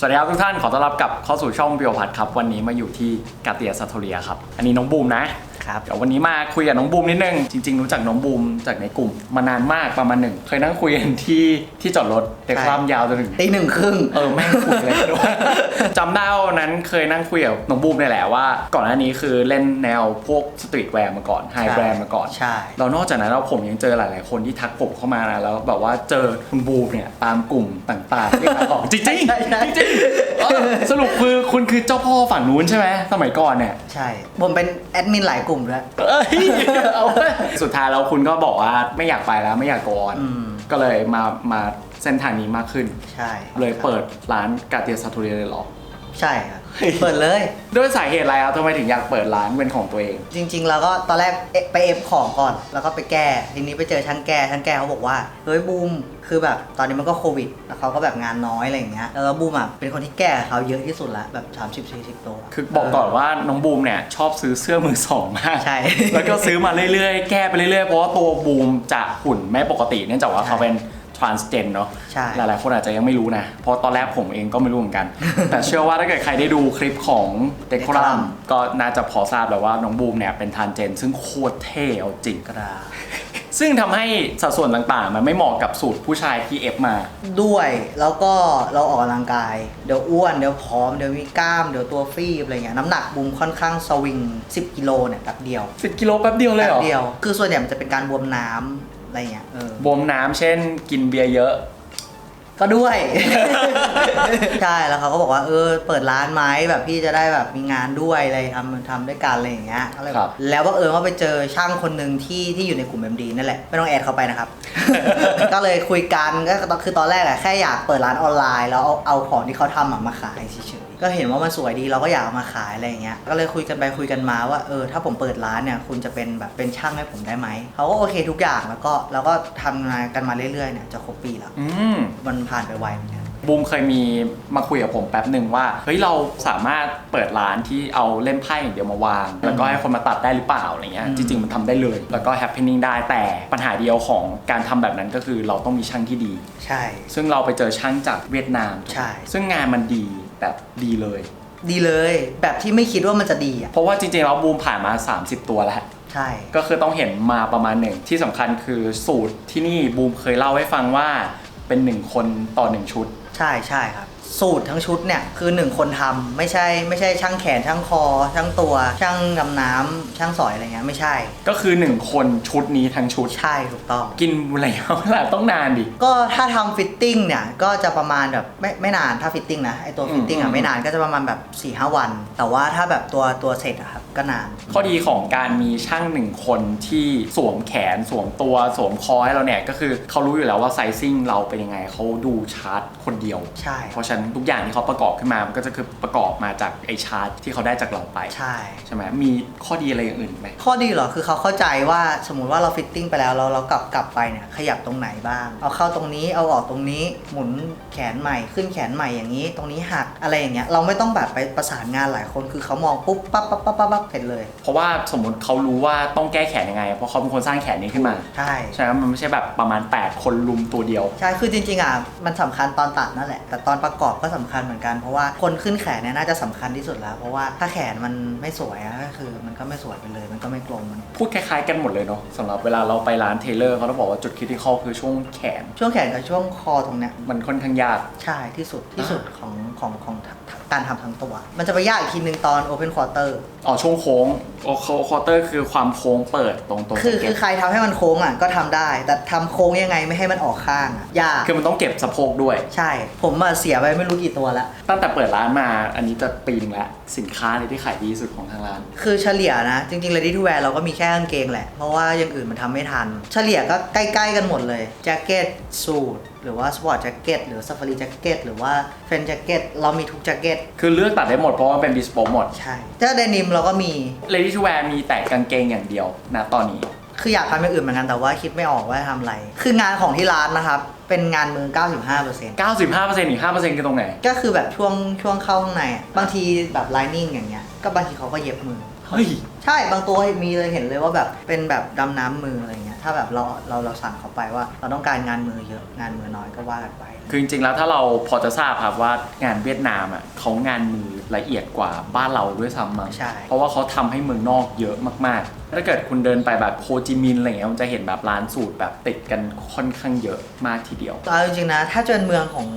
สวัสดีครับทุกท่านขอต้อนรับกลับเข้าสู่ช่องบิวพัทครับ วันนี้มาอยู่ที่กาเตียซาโทเรียครับ อันนี้น้องบูมนะ ครับเดี๋ยววันนี้มาคุยกับน้องบูมนิดนึง จริง ๆ รู้จักน้องบูมจากในกลุ่ม มานานมากประมาณหนึ่ง เคยนั่งคุยกันที่ที่จอดรถแต่ความยาวจนถึงตีหนึ่งครึ่งเออแม่งคุยอะไรกันวะจำได้ว่าวันนั้นเคยนั่งคุยกับน้องบูมเนี่ยแหละว่า ก่อนหน้านี้คือเล่นแนวพวกสตรีทแวร์มาก่อนไฮใช่แบรนด์มาก่อนใช่แล้วนอกจากนั้นเราผมยังเจอหลาย ๆ คนที่ทักผมเข้ามานะแล้วแบบว่าเจอคุณบูมเนี่ยตามกลุ่มต่างๆที่ขายของจริงจริงใช่ใช่จริงๆเออสรุปคือคุณคือเจ้าพ่อฝั่งนู้นใช่ไหมสมัยก่อนเนี่ยใช่ ผมเป็นแอดมินหลายกลุ่มด้วยเอ้ยเอาเว้ยสุดท้ายแล้วคุณก็บอกว่าไม่อยากไปแล้วไม่อยากโกอนอืม ก็เลยมามาเส้นทางนี้มากขึ้น ใช่เลยเปิดร้านกาเตียซาทูเรียเลยเหรอ ใช่ครับ เปิดเลย ด้วยสาเหตุอะไรครับทำไมถึงอยากเปิดร้านเป็นของตัวเอง จริงๆ แล้วก็ตอนแรกเอ๊ะไปเอฟของก่อน แล้วก็ไปแก้ ทีนี้ไปเจอช่างแก้ช่างแก้เขาบอกว่า เฮ้ยบูม คือแบบตอนนี้มันก็โควิด แล้วเขาก็แบบงานน้อยอะไรอย่างเงี้ย แล้วก็บูมอะเป็นคนที่แก้เขาเยอะที่สุดละแบบ 30 40ตัว คือบอกก่อนว่าน้องบูมเนี่ยชอบซื้อเสื้อมือสองมากใช่ แล้วก็ซื้อมาเรื่อยๆ แก้ไปเรื่อยๆ เพราะว่าตัวบูมจะหุ่นไม่ปกติเนื่องจากว่าใช่เขาเป็น transgen เนาะใช่ หลายๆคนอาจจะยังไม่รู้นะ เพราะตอนแรกผมเองก็ไม่รู้เหมือนกัน แต่เชื่อว่าถ้าเกิดใครได้ดูคลิปของเดค o รัม Decorum ก็น่าจะพอทราบแล้วว่าน้องบูมเนี่ยเป็น transgen ซึ่งโคตรเท่เอาจริง กระดาษซึ่งทำให้สัดส่วนต่างๆ มันไม่เหมาะกับสูตรผู้ชายที่เอฟมา ด้วยแล้วก็เราออกกำลังกาย เดี๋ยวอ้วน เดี๋ยวผอม เดี๋ยวมีกล้าม เดี๋ยวตัวฟีบอะไรเงี้ยน้ำหนักบูมค่อนข้างสวิง 10 กิโลเนี่ยแป๊บเดียว10 กิโลแป๊บเดียวเลยเหรแป๊อบเดียว คือส่วนใหญ่มันจะเป็นการบวมน้ำ อะไรเงี้ยเออบวมน้ำเช่นกินเบียร์เยอะ ก็ด้วย ใช่แล้วเขาก็บอกว่าเออเปิดร้านไหมแบบพี่จะได้แบบมีงานด้วยอะไรทำทำด้วยกันอะไรอย่างเงี้ยก็เลยครับ แล้วบังเอิญว่าไปเจอช่างคนหนึ่งที่ที่อยู่ในกลุ่ม MD นั่นแหละไม่ต้องแอดเขาไปนะครับ ก็เลยคุยกันก็คือตอนแรกอะแค่อยากเปิดร้านออนไลน์แล้วเอาเอาของที่เขาทำอะมาขายเฉยๆ ก็เห็นว่ามันสวยดีเราก็อยากเอามาขายอะไรอย่างเงี้ยก็เลยคุยกันไปคุยกันมาว่าเออถ้าผมเปิดร้านเนี่ยคุณจะเป็นแบบเป็นช่างให้ผมได้ไหมเขาก็โอเคทุกอย่างแล้วก็แล้วก็ทำงานกันมาเรื่อยๆเนี่ยจะครบปีแล้วอืมมันผ่านไปไวเหมือนกัน บูมเคยมีมาคุยกับผมแป๊บหนึ่งว่าเฮ้ยเราสามารถเปิดร้านที่เอาเล่นไพ่อย่างเดียวมาวาง แล้วก็ให้คนมาตัดได้หรือเปล่าอะไรเงี้ยอืม จริง ๆ มันทำได้เลย แล้วก็ happening ได้แต่ปัญหาเดียวของการทำแบบนั้นก็คือเราต้องมีช่างที่ดี ใช่ ซึ่งเราไปเจอช่างจากเวียดนาม ใช่ ซึ่งงานมันดี แบบดีเลย ดีเลย แบบที่ไม่คิดว่ามันจะดีอะ เพราะว่าจริงๆแล้วบูมผ่านมา 30 ตัวแล้วใช่ ก็คือต้องเห็นมาประมาณหนึ่งที่สำคัญคือสูตรที่นี่บูมเคยเล่าให้ฟังว่าเป็นหนึ่งคนต่อหนึ่งชุด ใช่ใช่ครับ สูตรทั้งชุดเนี่ยคือหนึ่งคนทำไม่ใช่ไม่ใช่ช่างแขนช่างคอช่างตัว ช่างดำน้ำช่างสอยอะไรเงี้ยไม่ใช่ ก็คือหนึ่งคนชุดนี้ทั้งชุดใช่ถูกต้อง กินระยะเวลาต้องนานดิ ก็ถ้าทำฟิตติ้งเนี่ยก็จะประมาณแบบไม่ไม่นานถ้าฟิตติ้งนะไอตัวอืมฟิตติ้งอือะมไม่นานก็จะประมาณแบบ4ี่ห้าวัน แต่ว่าถ้าแบบตัวตัวเสร็จอะครับ ก็นาน ข้อดีของการมีช่างหนึ่งคนที่สวมแขนสวมตัวสวมคอให้เราเนี่ยก็คือเขารู้อยู่แล้วว่าไซซิ่งเราเป็นยังไงเขาดูชาร์ตคนเดียว ใช่ เพราะฉะนั้นทุกอย่างที่เขาประกอบขึ้นมามันก็จะคือประกอบมาจากไอชาร์ตที่เขาได้จากเราไปใช่ ใช่ไหมมีข้อดีอะไรอย่างอื่นไหมข้อดีเหรอคือเขาเข้าใจว่าสมมุติว่าเราฟิตติ้งไปแล้วเราเรากลับกลับไปเนี่ยขยับตรงไหนบ้าง เอาเข้าตรงนี้เอาออกตรงนี้หมุนแขนใหม่ขึ้นแขนใหม่อย่างนี้ ตรงนี้หักอะไรอย่างเงี้ยเราไม่ต้องแบบไปประสานงานหลายคนคือเขามองปุ๊บปั๊บปั๊บปั๊บปั๊บปั๊บเสร็จเลย เพราะว่าสมมติเขารู้ว่าต้องแก้แขนยังไง เพราะเขาเป็นคนสร้างแขนนี้ขึ้นมา ใช่ ใช่ไหมมันไม่ใช่แบบประมาณ 8 คนลุมตัวเดียว ใช่ คือจริงๆอะ มันสำคัญตอนตัดนั่นแหละ แต่ตอนประกอบก็สำคัญเหมือนกัน เพราะว่าคนขึ้นแขนเนี่ยน่าจะสำคัญที่สุดแล้ว เพราะว่าถ้าแขนมันไม่สวยอะก็คือมันก็ไม่สวยไปเลย มันก็ไม่กลมมันพูดคล้ายๆกันหมดเลยเนาะสำหรับเวลาเราไปร้านเทเลอร์เขาต้องบอกว่าจุดคริติคอลคือช่วงแขน ช่วงแขนกับช่วงคอตรงเนี้ย มันค่อนข้างยาก ใช่ ที่สุด ที่สุดของของของการทำทั้งตัว มันจะไปยากอีกทีหนึ่งตอน Open Quarter อ๋อช่วงโค้งโอควอเตอร์คือความโค้งเปิดตรงตรงคือสะเก็คืตอใครทำให้มันโค้งอะก็ทำได้ แต่ทำโค้งยังไงไม่ให้มันออกข้างอะยากคือมันต้องเก็บสะโพกด้วย ใช่ ผมมาเสียไปไม่รู้กี่ตัวแล้วตั้งแต่เปิดร้านมาอันนี้จะปีนึงแล้วสินค้าเลยที่ขายดีที่สุดของทางร้าน คือเฉลี่ยนะ จริงๆ Ready to Wear เราก็มีแค่กางเกงแหละ เพราะว่าอย่างอื่นมันทำไม่ทัน เฉลี่ยก็ใกล้ๆกันหมดเลยแจ็คเก็ตสูทหรือว่าสปอร์ตแจ็คเก็ตหรือซ a ฟ a รีแจ็คเก็ตหรือว่าเฟนแจ็คเก็ตเรามีทุกแจ็คเก็ตคือเลือกตัดได้หมดเพราะว่ามันเป็นบิสโปหมดใช่ถ้าเดนิมเราก็มี Ready to wear มีแต่กางเกงอย่างเดียวนะตอนนี้ คืออยากทำอย่างอื่นเหมือนกันแต่ว่าคิดไม่ออกว่าจะทำอะไร คืองานของที่ร้านนะครับเป็นงานมือ 95% 95%อีก5%คือตรงไหน ก็คือแบบช่วงช่วงเข้าข้างในอะบางทีแบบไลนิ่งอย่างเงี้ยก็บางทีเขาก็เย็บมือ เฮ้ย ใช่บางตัวมีเลยเห็นเลยว่าแบบเป็นแบบดำน้ำมืออะไรเงี้ยทถ้าแบบเราเราเราสั่งเขาไปว่า เราต้องการงานมือเยอะงานมือน้อยก็ว่ากันไป คือจริงๆแล้วถ้าเราพอจะทราบครับว่างานเวียดนามอะเขางานมือละเอียดกว่าบ้านเราด้วยซ้ำมั้งใช่ เพราะว่าเขาทำให้เมืองนอกเยอะมากๆ ถ้าเกิดคุณเดินไปแบบโฮจิมินห์อะไรเงี้ยมันจะเห็นแบบร้านสูตรแบบติดกันค่อนข้างเยอะมากทีเดียว เอาจริงๆนะ ถ้าเจอเมืองของ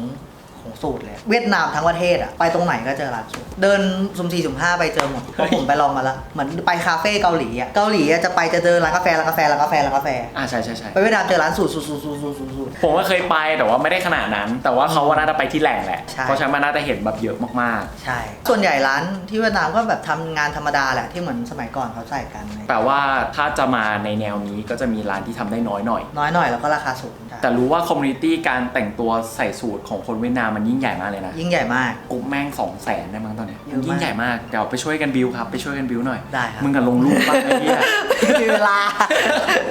ของสูตรเลย เวียดนามทั้งประเทศอะไปตรงไหนก็เจอร้านสูตรเดินสุ่มสี่สุ่มห้าไปเจอหมดเพราะผมไปลองมาแล้วเหมือนไปคาเฟ่เกาหลีอะเกาหลีอะจะไปจะเจอร้านกาแฟร้านกาแฟร้านกาแฟร้านกาแฟ อ่าใช่ใช่ใช่ไปเวียดนามเจอร้านสูตรสูตรสูตรสูตรสูตรสูตรสูตร ผมก็เคยไปแต่ว่าไม่ได้ขนาดนั้น แต่ว่าเขาว่าน่าจะไปที่แหล่งแหละ ใช่ เพราะฉะนั้นมันน่าจะเห็นแบบเยอะมากใช่ ส่วนใหญ่ร้านที่เวียดนามก็แบบทำงานธรรมดาแหละที่เหมือนสมัยก่อนเขาใส่กันอะไรๆแต่ว่าถ้าจะมาในแนวนี้ก็จะมีร้านที่ทำได้น้อยหน่อย น้อยหน่อยแล้วก็ราคาสูงใช่แต่รู้ว่าคอมมูนิตี้การแต่งตัวใส่สูตรของคนเวียดนามมันยิ่งใหญ่มากเลยนะยิ่งใหญ่มากกลุ่มแม่งสองแสนได้มั้งตอนเนี้ยเยอะมาก ยิ่งใหญ่มากเดี๋ยวไปช่วยกันบิวครับไปช่วยกันบิวหน่อย ได้ครับมึงกันลงรูปบ้างไอ้เหี้ยมีเวลา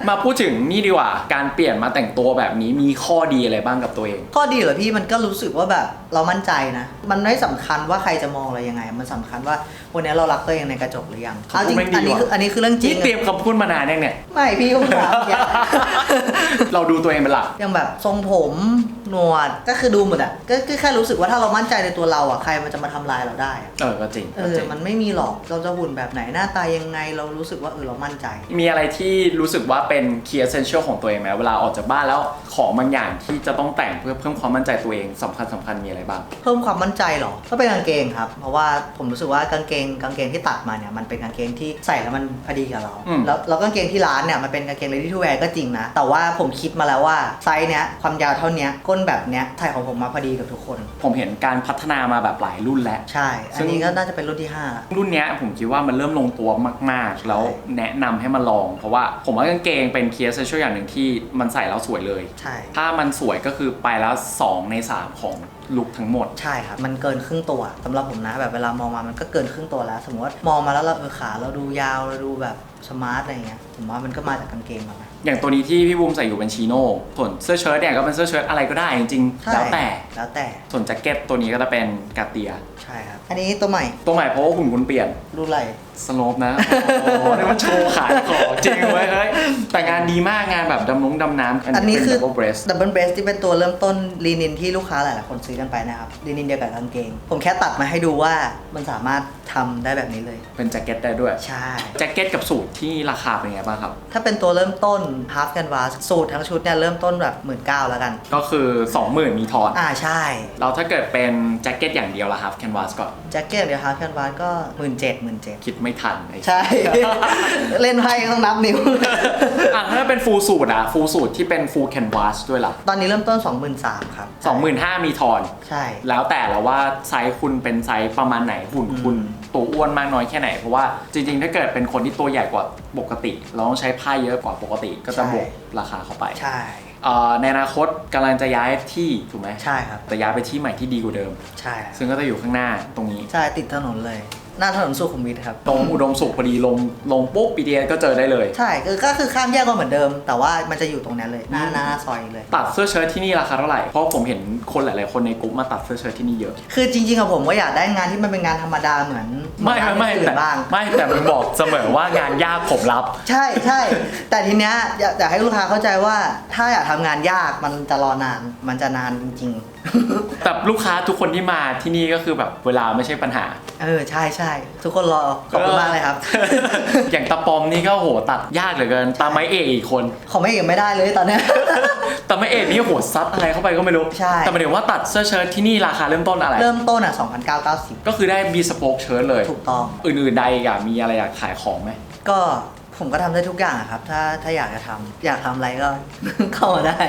มาพูดถึงนี่ดีกว่า การเปลี่ยนมาแต่งตัวแบบนี้มีข้อดีอะไรบ้างกับตัวเอง ข้อดีเหรอพี่มันก็รู้สึกว่าแบบเรามั่นใจนะ มันไม่สำคัญว่าใครจะมองเรายังไง มันสำคัญว่าวันนี้เรารักตัวเองในกระจกหรือยังเขาเอาจริงพูดไม่ดีอันนี้ว่ะ คืออันนี้คือเรื่องจรินี่งเตรียมคำพูดมานานยังเนี่ย ไม่พี่ก็เพิ่งถามเมื่อกี้เราดูตัวเองเป็นหลัก อย่างแบบทรงผมหนวดก็คือดูหมดอะก็ก็แค่รู้สึกว่าถ้าเรามั่นใจในตัวเราอะใครมันจะมาทำลายเราได้อะเออก็จริงเอก็อจริง มันไม่มีหรอกเราจะหุ่นแบบไหนหน้าตายังไงเรารู้สึกว่าเออเรามั่นใจ มีอะไรที่รู้สึกว่าเป็น key essential ของตัวเองไหมเวลาออกจากบ้านแล้วของบางอย่างที่จะต้องแต่งเพื่อเพิ่มความมั่นใจตัวเองสำคัญสำคัญมีอะไรบ้าง เพิ่มความมั่นใจเหรอ ก็เป็นกางเกงครับ เพราะว่าผมรู้สึกว่ากางเกงกางเกงที่ตัดมาเนี่ยมันเป็นกางเกงที่ใส่แล้วมันพอดีกับเรา อืม แล้วแล้วกางเกงที่ร้านเนี่ยมันเป็นกางเกง ready to wear ก็จริงนะ แต่ว่าผมคิดมาแล้วว่าไซส์เนี้ยความยาวเท่าเนี้ยก้นแบบเนี้ยใส่ของผมมาพอดีกับทุกคน ผมเห็นการพัฒนามาแบบหลายรุ่นแล้ว ใช่ อันนี้ก็น่าจะเป็นรุ่นที่ห้าละรุ่นเนี้ยผมคิดว่ามันเริ่มลงตัวมาก ๆ แล้วแนะนำให้มาลอง เพราะว่าผมว่ากางเกงเป็น key essential อย่างหนึ่งที่มันใส่แล้วสวยเลย ใช่ ถ้ามันสวยก็คือไปแล้ว 2 ใน 3 ของ ลุคทั้งหมด ใช่ครับ มันเกินครึ่งตัวสำหรับผมนะแบบเวลามองมามันก็เกินครึ่งตัวแล้ว สมมติว่ามองมาแล้วเราเออขาเราดูยาวเราดูแบบสมาร์ทอะไรเงี้ยผมว่ามันก็มาจากกางเกงมานะ อย่างตัวนี้ที่พี่บูมใส่อยู่เป็นชิโน่ส่วนเสื้อเชิ้ตเนี่ยก็เป็นเสื้อเชิ้ตอะไรก็ได้จริงๆใช่แล้วแต่ แล้วแต่ส่วนแจ็คเก็ตตัวนี้ก็จะเป็นกาเตีย ใช่ครับ อันนี้ตัวใหม่ตัวใหม่เพราะว่าหุ่นคุณเปลี่ยน รุ่นอะไร สโลปนะโอ้โหนี่มันโชว์ขายของจริงเว้ยเฮ้ย แต่งานดีมากงานแบบดำน้งดำน้ำอันนี้คือ ดับเบิลเบรส ดับเบิลเบรสที่เป็นตัวเริ่มต้นลีนินที่ลูกค้าหลายๆคนซื้อกันไปนะครับดินินเดียวกับกางเกง ผมแค่ตัดมาให้ดูว่ามันสามารถ ทำได้แบบนี้เลย เป็นแจ็คเก็ตได้ด้วย ใช่ แจ็คเก็ตกับสูทที่ราคาเป็นไงบ้างครับ ถ้าเป็นตัวเริ่มต้น half canvas สูตรทั้งชุดเนี่ยเริ่มต้นแบบหมื่นเก้าแล้วกัน ก็คือ 20,000 มีทอน อ่าใช่ เราถ้าเกิดเป็นแจ็คเก็ตอย่างเดียวละครับแคนวาสก่อนแจ็คเก็ตเดียว half canvas ก็หมื่นเจ็ดหมื่นเจ็ดคิดไม่ทันไอ้ ใช่ เล่นไพ่ต้องนับนิ้ว อะถ้าเป็นฟูลสูตรอะฟูลสูตรที่เป็นฟูลแคนวาสด้วยล่ะตอนนี้เริ่มต้น 23,000ครับ25,000มีทอน ใช่ แล้วแต่ละว่าไซส์คุณเป็นไซส์ประมาณไหนหุ่นคุณ อืม ตัวอ้วนมากน้อยแค่ไหน เพราะว่าจริงๆ ถ้าเกิดเป็นคนที่ตัวใหญ่กว่าปกติ เราต้องใช้ผ้าเยอะกว่าปกติ ก็จะบวกราคาเข้าไปใช่เอ่อในอนาคตกำลังจะย้ายที่ถูกไหมใช่ครับ แต่ย้ายไปที่ใหม่ที่ดีกว่าเดิม ใช่ครับซึ่งก็จะอยู่ข้างหน้าตรงนี้ ใช่ติดถนนเลย หน้าถนนสุขุมวิทครับ ตรงอุดมสุขพอดีลงลงปุ๊บ BTS ก็เจอได้เลย ใช่คือก็คือข้ามแยกก็เหมือนเดิม แต่ว่ามันจะอยู่ตรงนั้นเลยหน้าหน้าซอยเลย ตัดเสื้อเชิ้ตที่นี่ราคาเท่าไหร่ เพราะผมเห็นคนหลาย ๆ คนในกลุ่มมาตัดเสื้อเชิ้ตที่นี่เยอะ คือจริงๆอะผมก็อยากได้งานที่มันเป็นงานธรรมดาเหมือนไม่เหไม่อนงานไม่อื่แต่นบ้าง ไม่แต่มึงบอกเสมอว่างานยากผมรับ ใช่ใช่แต่ทีเนี้ยอยากอยากให้ลูกค้าเข้าใจว่าถ้าอยากทำงานยากมันจะรอนานมันจะนานจริง แต่ลูกค้าทุกคนที่มาที่นี่ก็คือแบบเวลาไม่ใช่ปัญหาๆเออใช่ใช่ทุกคนรอขอบคุณมากเลยครับ อย่างตาปอมนี่ก็โหตัดยากเหลือเกิน ตาไม้เอกอีกคน ของไม่เอกไม่ได้เลยตอนเนี้ยตาไม้เอกนี่โหซัดอะไรเข้าไปก็ไม่รู้ ใช่ แต่หมายถึงว่าตัดเสื้อเชิ้ตที่นี่ราคาเริ่มต้นอะไร เริ่มต้นอะ2,990 ก็คือได้บีสโป๊กเชิ้ตเลย ถูกต้อง อื่นๆใดอีกอะมีอะไรอยากขายของไหมก็ ผมก็ทำได้ทุกอย่างอะครับ ถ้าถ้าอยากจะทำอยากทำอะไรก็ เข้ามาได้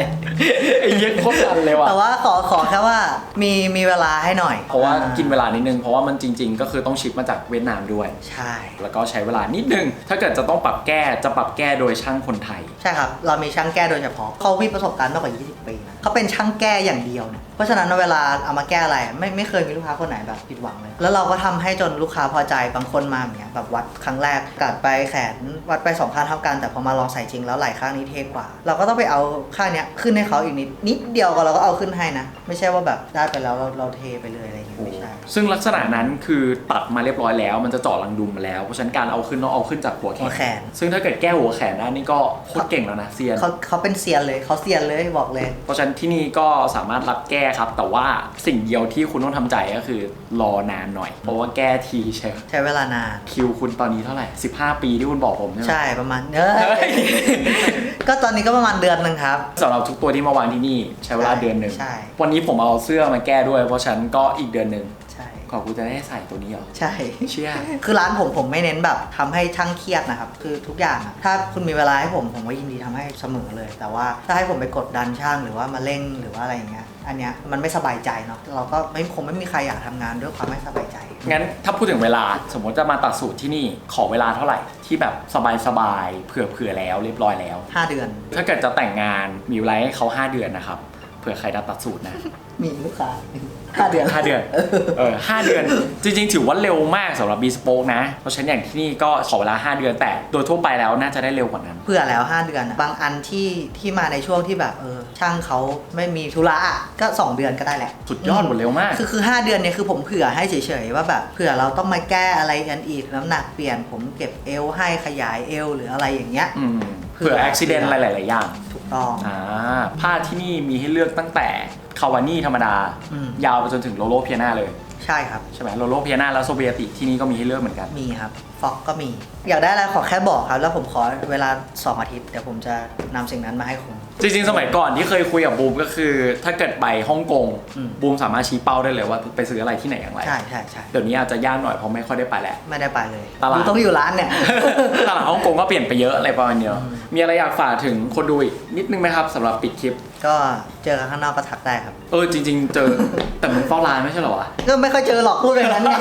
ไอ้เหี้ยโคตรทันเลยว่ะ แต่ว่าขอขอแค่ว่ามีมีเวลาให้หน่อยเพราะว่าอ่กินเวลานิดนึง เพราะว่ามันจริง ๆ ก็คือต้องชิปมาจากเวียดนามด้วย ใช่ แล้วก็ใช้เวลานิดนึง ถ้าเกิดจะต้องปรับแก้จะปรับแก้โดยช่างคนไทย ใช่ครับ เรามีช่างแก้โดยเฉพาะเขามีประสบการณ์มากกว่า 20 ปีนะเขาเป็นช่างแก้อย่างเดียวเนี่ยเพ ราะฉะนั้นเวลาเอามาแก้อะไรไม่ไม่เคยมีลูกค้าคนไหนแบบผิดหวังเลย แล้วเราก็ทำให้จนลูกค้าพอใจบางคนมาอย่างเงี้ยแบบวัดครั้งแรกกัดไปแขนวัดไปสองข้างเท่ากัน แต่พอมาลองใส่จริงแล้วไหล่ข้างนี้เทกว่า เราก็ต้องไปเอาข้างเนี้ยขึ้นให้เขาอีกนิดนิดเดียวก็เราก็เอาขึ้นให้นะ ไม่ใช่ว่าแบบได้ไปแล้วเราเราเทไปเลยอะไรอย่างเงี้ยไม่ใช่ ซึ่งลักษณะนั้นคือตัดมาเรียบร้อยแล้ว มันจะเจาะรังดุมมาแล้วเพราะฉะนั้นการเอาขึ้นต้องเอาขึ้นจากหัวแขหัวแขนนซึ่งถ้าเกิดแก้หัวแขนได้นี่ก็โคตรเก่งแล้วนะเซียนเขาเขาเป็นเซียนเลยเขาเซียนเลยบอกเลย เพราะฉะนั้นที่นี่ก็สามารถรับแก้ครับ แต่ว่าสิ่งเดียวที่คุณต้องทำใจก็คือรอนานหน่อย เพราะว่าแก้ทีใช่ใช้เวลานาน คิวคุณตอนนี้เท่าไหร่ 15 ปีที่คุณบอกผมใช่ไหม ใช่ประมาณเออเฮ้ย ก็ตอนนี้ก็ประมาณเดือนหนึ่งครับ สำหรับทุกตัวที่มาวางที่นี่ใช้เวลาเดือนหนึ่งใช่ วันนี้ผมเอาเสื้อมาแก้ด้วย เพราะฉะนันก็อีกเดือนหนึ่งใช่ กว่ากูจะได้ใส่ตัวนี้เหรอ ใช่ เชี่ยคือร้านผมผมไม่เน้นแบบทำให้ช่างเครียดนะครับ คือทุกอย่างอะถ้าคุณมีเวลาให้ผมผมก็ยินดีทำให้เสมอเลย แต่ว่าถ้าให้ผมไปกดดันช่างหรือว่ามาเร่งหรือว่าอะไรอย่างเงี้ย อันเนี้ยมันไม่สบายใจเนาะ เราก็ไม่คงไม่มีใครอยากทำงานด้วยความไม่สบายใจ งั้นถ้าพูดถึงเวลาสมมติจะมาตัดสูตรที่นี่ขอเวลาเท่าไหร่ที่แบบสบายๆเผื่อเผื่อๆแล้วเรียบร้อยแล้ว 5 เดือน ถ้าเกิดจะแต่งงานมีเวลาให้เขา5 เดือนนะครับเผื่อใครจะตัดสูตรนะ มีลูกค้า ห้าเดือนห้าเดือนเออห้าเดือนจริงๆ ถือว่าเร็วมากสำหรับบีสโปกนะ เพราะฉะนั้นอย่างที่นี่ก็ขอเวลา 5 เดือนแต่โดยทั่วไปแล้วน่าจะได้เร็วกว่านั้น เพื่อแล้ว 5 เดือนอะบางอันที่ที่มาในช่วงที่แบบเออช่างเขาไม่มีธุระอะก็ 2 เดือนก็ได้แหละสุดยอดหมดเร็วมาก คือคือ5เดือนเนี่ยคือผมเผื่อให้เฉยๆว่าแบบเผื่อเราต้องมาแก้อะไรกันอีกน้ำหนักเปลี่ยนผมเก็บเอวให้ขยายเอวหรืออะไรอย่างเงี้ยอืมเผื่ออุบิเหตุอะไรหลายๆอย่างถูกต้องอ่าผ้าที่นี่มีให้เลือกตั้งแต่ คาวานี่ธรรมดา อืม ยาวไปจนถึงโลโลเพียนาเลย ใช่ครับ ใช่ไหมโลโลเพียนาแล้วโซเบียติที่นี่ก็มีให้เลือกเหมือนกัน มีครับฟ็อกก็มี อยากได้อะไรขอแค่บอกครับ แล้วผมขอเวลา 2 อาทิตย์ เดี๋ยวผมจะนำสิ่งนั้นมาให้คุณจริงๆ สมัยก่อนที่เคยคุยกับบูมก็คือ ถ้าเกิดไปฮ่องกงอืม บูมสามารถชี้เป้าได้เลยว่าไปซื้ออะไรที่ไหนอย่างไรใช่ใช่ใช่เดี๋ยวนี้อาจจะยากหน่อยเพราะไม่ค่อยได้ไปแล้ว ไม่ได้ไปเลยตลาดดูต้องอยู่ร้านเนี่ย ตลาดฮ่องกงก็เปลี่ยนไปเยอะอะไรประมาณเนี้ยมีอะไรอยากฝากถึงคนดูอีกนิดนึงไหมครับสำหรับปิดคลิป ก็เจอกันข้างนอกก็ทักได้ครับ เออจริง ๆ เจอ แต่มึงเฝ้าร้านไม่ใช่เหรอวะ ก็ไม่ค่อยเจอหรอกพูดแบบนั้นไง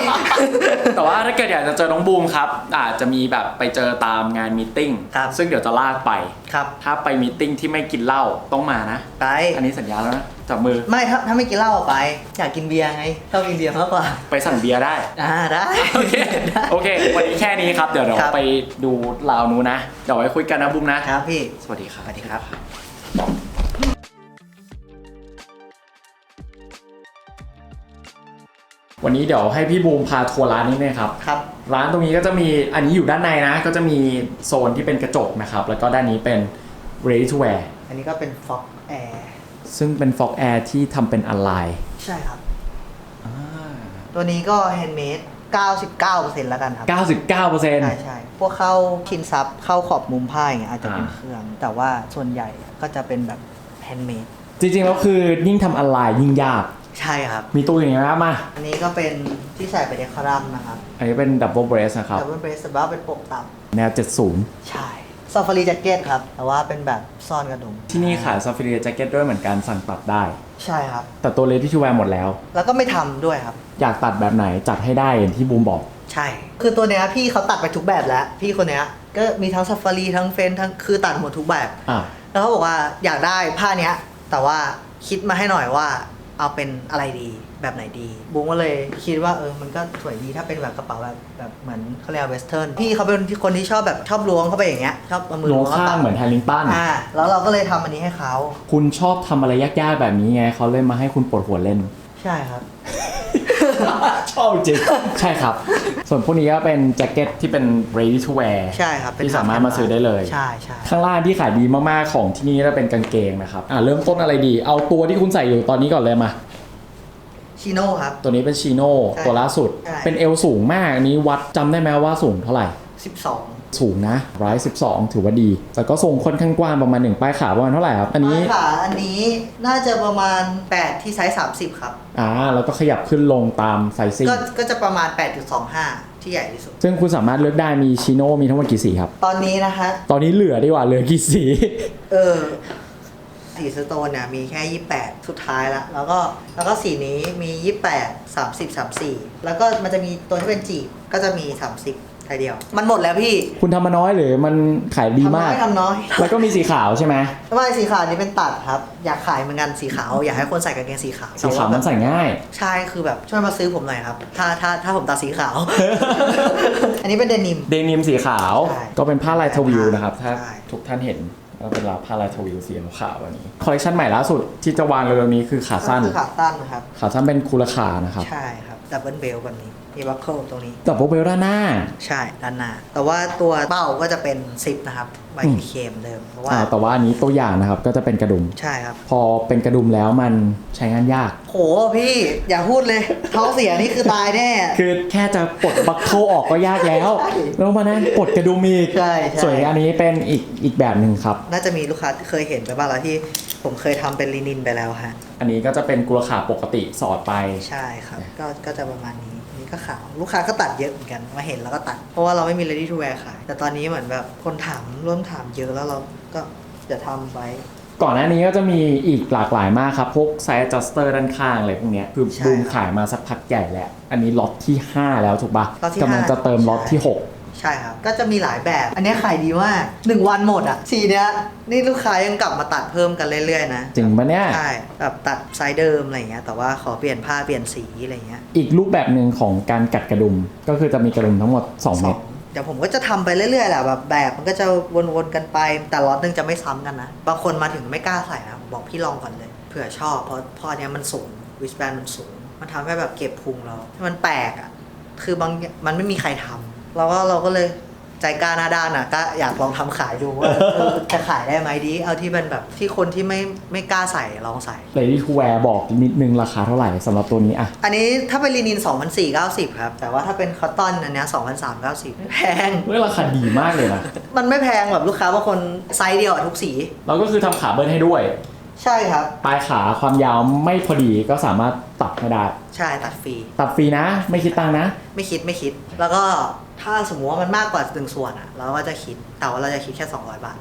แต่ว่าถ้าเกิดอยากจะเจอน้องบูมครับอาจจะมีแบบไปเจอตามงานมีตติ้งครับ ซึ่งเดี๋ยวจะลากไป ครับ ถ้าไปมีตติ้งที่ไม่กินเหล้าต้องมานะ ไป อันนี้สัญญาแล้วนะจับมือ ไม่ถ้าถ้าไม่กินเหล้าอะไป อยากกินเบียร์ไงชอบกินเบียร์มากกว่า ไปสั่งเบียร์ได้ อ่าได้ โอเค ได้โอเค วันนี้แค่นี้ครับ เดี๋ยวเราครับไปดูลาวนู้นนะ เดี๋ยวไว้คุยกันนะบูมนะ ครับพี่ สวัสดีครับ สวัสดีครับ วันนี้เดี๋ยวให้พี่บูมพาทัวร์ร้านนี้เลยครับครับ ร้านตรงนี้ก็จะมีอันนี้อยู่ด้านในนะ ก็จะมีโซนที่เป็นกระจกนะครับ แล้วก็ด้านนี้เป็น ready to wear อันนี้ก็เป็นฟ็อกแอร์ซึ่งเป็น fog air ที่ทำเป็นออนไลน์ใช่ครับ ตัวนี้ก็แฮนด์เมด99%แล้วกันครับ 99%ใช่ใช่พวกเข้าชินซับเข้าขอบมุมผ้าอย่างเงี้ยอาจจะเป็นอ่าเครื่อง แต่ว่าส่วนใหญ่ก็จะเป็นแบบแฮนด์เมดจริงๆแล้วคือยิ่งทำออนไลน์ยิ่งยาก ใช่ครับ มีตู้อย่างนี้ครับมาอันนี้ก็เป็นที่ใส่ไปในคอรัมน์นะครับอันนี้เป็น double breast นะครับดับเบิลเบรสแต่ว่าเป็นปกต่แนว 70ำใช่ซาฟารีแจ็คเก็ตครับ แต่ว่าเป็นแบบซ่อนกระดุมที่นี่ขาย Safari Jacket ด้วยเหมือนกันสั่งตัดได้ ใช่ครับ แต่ตัว ready to wear หมดแล้ว แล้วก็ไม่ทำด้วยครับ อยากตัดแบบไหนจัดให้ได้อย่างที่บูมบอก ใช่ คือตัวเนี้ยพี่เขาตัดไปทุกแบบแล้ว พี่คนเนี้ยก็มีทั้งซาฟารีทั้งเฟนทั้งคือตัดหมดทุกแบบ อะ แล้วเขาบอกว่าอยากได้ผ้าเนี้ย แต่ว่าคิดมาให้หน่อยว่า เอาเป็นอะไรดีแบบไหนดีบุ้งก็เลยคิดว่าเออมันก็สวยดีถ้าเป็นแบบกระเป๋าแบบแบบเหมือนเขาเรียกเวสเทิร์นพี่เขาเป็นคนที่ชอบแบบชอบล้วงเข้าไปอย่างเงี้ยชอบเอามือลงล้วงข้างเหมือนแฮร์ริงตันอ่าแล้วเราก็เลยทำอันนี้ให้เขาคุณชอบทำอะไรยากๆแบบนี้ไงเขาเลยมาให้คุณปวดหัวเล่น ใช่ครับ ชอบจริงใช่ครับ ส่วนพวกนี้ก็เป็นแจ็คเก็ตที่เป็น ready to wear ใช่ครับเป็นที่สามารถมาซื้อได้เลย ใช่ใช่ข้างล่างที่ขายดีมากๆของที่นี่ก็เป็นกางเกงนะครับอ่าเริ่มต้นอะไรดี เอาตัวที่คุณใส่อยู่ตอนนี้ก่อนเลยมาชิโน่ครับ ตัวนี้เป็นชิโน่ใช่ตัวล่าสุดใช่เป็นเอวสูงมากอันนี้วัดจำได้ไหมว่าสูงเท่าไหร่ 12 สูงนะร้อยสิบสองถือว่าดี แต่ก็ทรงค่อนข้างกว้างประมาณหนึ่งปลายขาประมาณเท่าไหร่ครับอันนี้ขาอันนี้น่าจะประมาณ 8 ที่ไซส์30 ครับอ่าแล้วก็ขยับขึ้นลงตามไซซิ่งก็ก็จะประมาณ 8.25 ที่ใหญ่ที่สุด ซึ่งคุณสามารถเลือกได้มีชิโน่มีทั้งหมดกี่สีครับ ตอนนี้นะคะ ตอนนี้เหลือดีกว่าเหลือกี่สี เออสีสโตนเนี่ยมีแค่ 28 สุดท้ายละแล้วก็แล้วก็สีนี้มี 28 30 34 แล้วก็มันจะมีตัวที่เป็นจีบก็จะมี 30 ไทยเดียว มันหมดแล้วพี่คุณทำมาน้อยหรือมันขายดีทำน้มาอกยทำน้อยแล้วก็มีสีขาวใช่ไหมไม่สีขาวนี้เป็นตัดครับ อยากขายเหมือนกันสีขาว อยากให้คนใส่กางเกงสีขาวสีขาวมันใส่ง่าย ใช่คือแบบช่วยมาซื้อผมหน่อยครับ ถ้าถ้าถ้าผมตัดสีขาว อันนี้เป็นเดนิม เดนิมสีขาวใช่ก็เป็นผ้าลายทวิวนะครับ ถ้าใช่ ทุกท่านเห็นก็เป็นลายผ้าลายทวิวสีขาวอันนี้คอลเลคชันใหม่ล่าสุดที่จะวางเร็วๆนี้คือขาสั้นก็คือขาสั้นนะครับ ขาสั้นเป็นคูลขานะครับ ใช่ครับดับเบิลเบลแบบนี้ มีบัคเกิลตรงนี้จับโบเบลด้านหน้า ใช่ด้านหน้า แต่ว่าตัวเป้าก็จะเป็นซิปนะครับใบอืมเคมเดิมเพราะว่าอ่าแต่ว่าอันนี้ตัวอย่างนะครับ ก็จะเป็นกระดุม ใช่ครับ พอเป็นกระดุมแล้วมันใช้งานยาก โหพี่อย่าพูดเลยท้องเสียนี่คือตายแน่ คือแค่จะปลดบัคเคิลออกก็ยากแล้วใช่แล้วมานั่งปลดกระดุมอีกใช่ใช่ ส่วนอันนี้เป็นอีกอีกแบบหนึ่งครับ น่าจะมีลูกค้าเคยเห็นไปบ้างแล้วที่ผมเคยทำเป็นลินินไปแล้วฮะ อันนี้ก็จะเป็นกุลขาปกติสอดไป ใช่ครับ ก็ก็จะประมาณนี้อันนี่ ก็ขาว ลูกค้าก็ตัดเยอะเหมือนกันมาเห็นแล้วก็ตัด เพราะว่าเราไม่มี ready to wear ขาย แต่ตอนนี้เหมือนแบบคนถามร่วมถามเยอะแล้วเราก็จะทำไว้ ก่อนหน้านี้ก็จะมีอีกหลากหลายมากครับ พวกไซส์ adjuster ด้านข้างอะไรพวกเนี้ยคือใช่บูมครับขายมาสักพักใหญ่แล้ว อันนี้ล็อตที่ 5 แล้วถูกปะล็อตที่กำลังห้าจะเติมล็อตที่ ใช่ ใช่ครับ ก็จะมีหลายแบบ อันนี้ขายดีมากหนึ่งวันหมดอะสีเนี้ยนี่ลูกค้ายังกลับมาตัดเพิ่มกันเรื่อยๆนะ6จริงปะเนี่ย ใช่แบบตัดไซส์เดิมอะไรเงี้ยแต่ว่าขอเปลี่ยนผ้าเปลี่ยนสีอะไรเงี้ยอีกรูปแบบหนึ่งของการกัดกระดุม ก็คือจะมีกระดุมทั้งหมด2เม็ดเดี๋ยวผมก็จะทำไปเรื่อยๆแหละแบบแบบมันก็จะวนๆกันไปแต่ล็อตนึงจะไม่ซ้ำกันนะบางคนมาถึงไม่กล้าใส่นะผมบอกพี่ลองก่อนเลยเผื่อชอบเพราะเพอเนี้ยมันสูงวิสแบนมันสูง มันทำให้แบบเก็บพุงเรามันแปลกอะคือบางมันไม่มีใครทำ เราก็เราก็เลยใจกล้าหน้าด้านอะก็อยากลองทำขายดูว่าเออจะขายได้ไหมดี เอาที่เป็นแบบที่คนที่ไม่ไม่กล้าใส่ลองใส่ Ready to wear บอกนิดนึงราคาเท่าไหร่สำหรับตัวนี้อะอันนี้ถ้าเป็นลินิน 2,490 ครับ แต่ว่าถ้าเป็นคอตตอนอันเนี้ย2,390ไม่แพงเฮ้ยราคาดีมากเลยนะมันไม่แพงแบบลูกค้าบางคนไซส์เดียวอะทุกสี เราก็คือทำขาเบิ้ลให้ด้วย ใช่ครับปลายขาความยาวไม่พอดีก็สามารถตัดให้ได้ ใช่ตัดฟรีตัดฟรีนะ ไม่คิดตังค์นะ ไม่คิดไม่คิดแล้วก็ ถ้าสมมติว่ามันมากกว่าหนึ่งส่วนอะเราก็จะคิดแต่ว่าเราจะคิดแค่ 200 บาท